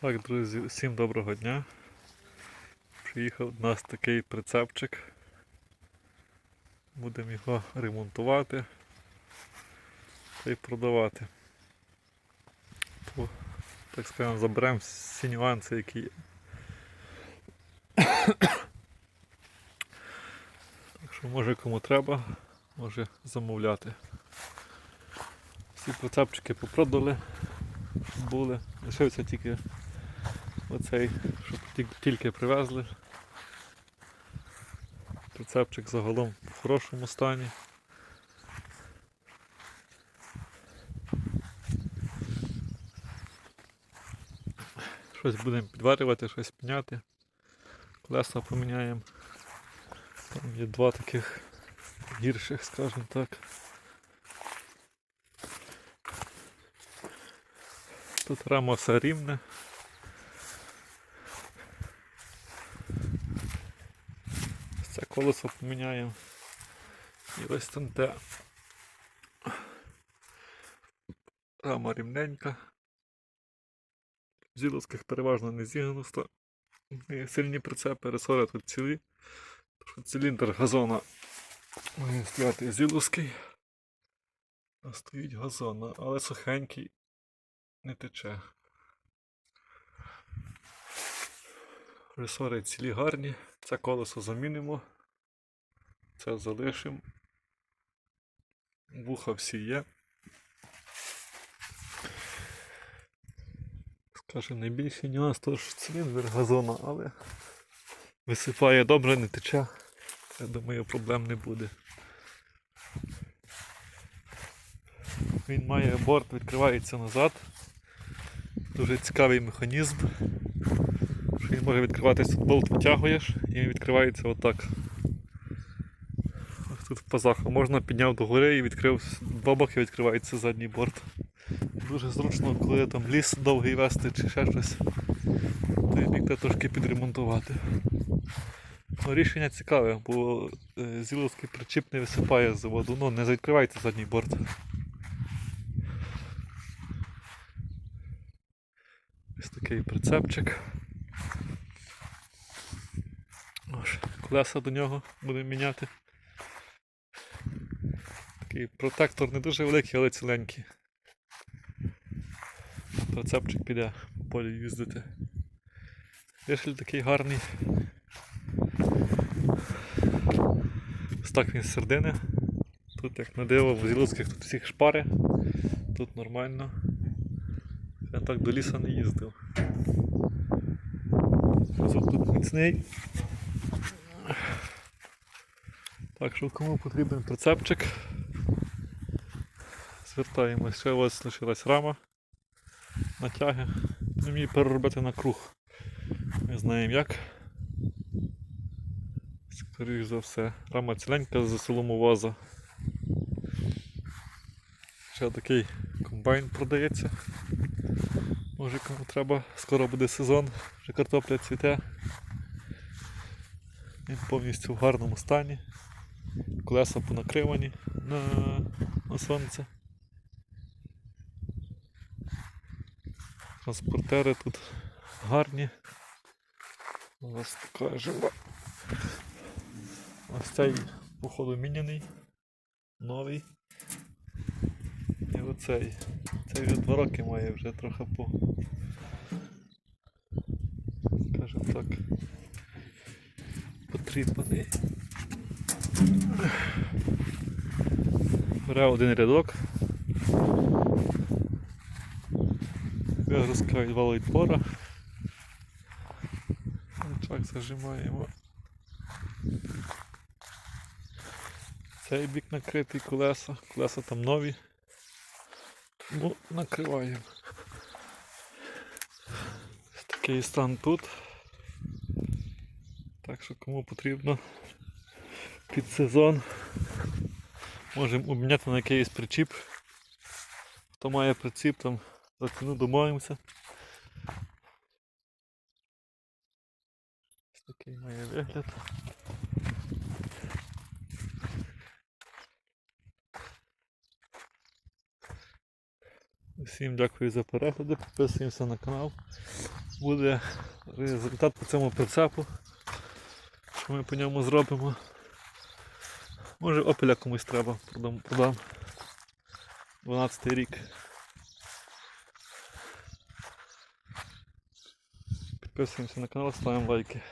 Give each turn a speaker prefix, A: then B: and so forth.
A: Так, друзі, всім доброго дня. Приїхав до нас такий прицепчик. Будемо його ремонтувати та й продавати. То, так скажемо, заберемо всі нюанси, які є. Так що може кому треба, може замовляти. Всі прицепчики попродали, були. Лишився тільки оцей, щоб тільки привезли. Прицепчик загалом в хорошому стані. Щось будемо підварювати, щось міняти. Колеса поміняємо. Там є два таких гірших, скажімо так. Тут рама все рівне. Це колесо поміняємо. І ось там те. Рама рівненька. В Зіловських переважно не зігнуто. Сильні прицепи, ресори тут цілі. Циліндр газона стояти зіловський. А стоїть газон, але сухенький не тече. Ресори цілі гарні. Це колесо замінимо. Це залишимо. Вуха всі є. Скажу, найбільший нюанс то ж циліндр газона, але висипає добре, не тече. Я думаю, проблем не буде. Він має борт, відкривається назад. Дуже цікавий механізм. Що він може відкриватися, болт витягуєш і відкривається отак. Тут в пазах. Можна підняв догори і відкрив два боки відкривається задній борт. Дуже зручно, коли там ліс довгий вести чи ще щось. То бік треба трошки підремонтувати. Ну, рішення цікаве, бо е, зіловський причіп не висипає з заводу, ну не відкривається задній борт. Ось такий прицепчик. Ось, колеса до нього будемо міняти. Такий протектор не дуже великий, але ціленький. Прицепчик піде по полі їздити. Вишель такий гарний. Ось так він з середини. Тут як на диво, в Зіловських тут всіх шпари. Тут нормально. Я так до лісу не їздив. Тут міцний. Так що кому потрібен прицепчик. Звертаємось, ще у вас лишилась рама натяги. Ну, мені переробити на круг. Не знаємо як. Скоріш за все. Рама ціленька за селом ваза. Ще такий комбайн продається. Може кому треба, скоро буде сезон, вже картопля цвіте. Він повністю в гарному стані. Колеса понакривані на, на сонце. Транспортери тут гарні. Ось покажемо. Ось цей, походу, міняний, новий. І оцей. Цей вже два роки має вже трохи по. Скажем так. Потріпаний. Бере один рядок. Вигрузка від валу відпора. Зажимаємо. Цей бік накритий колеса, колеса там нові. Тому накриваємо. Такий стан тут. Так що кому потрібно під сезон можемо обміняти на якийсь причіп. Хто має приціп, там за ціну домовимося. Ось такий має вигляд. Всім дякую за перегляди, підписуємося на канал. буде результат по цьому прицепу. Що ми по ньому зробимо. Може опеля комусь треба, продам. продам. 12 рік. Підписуємося на канал, ставимо лайки.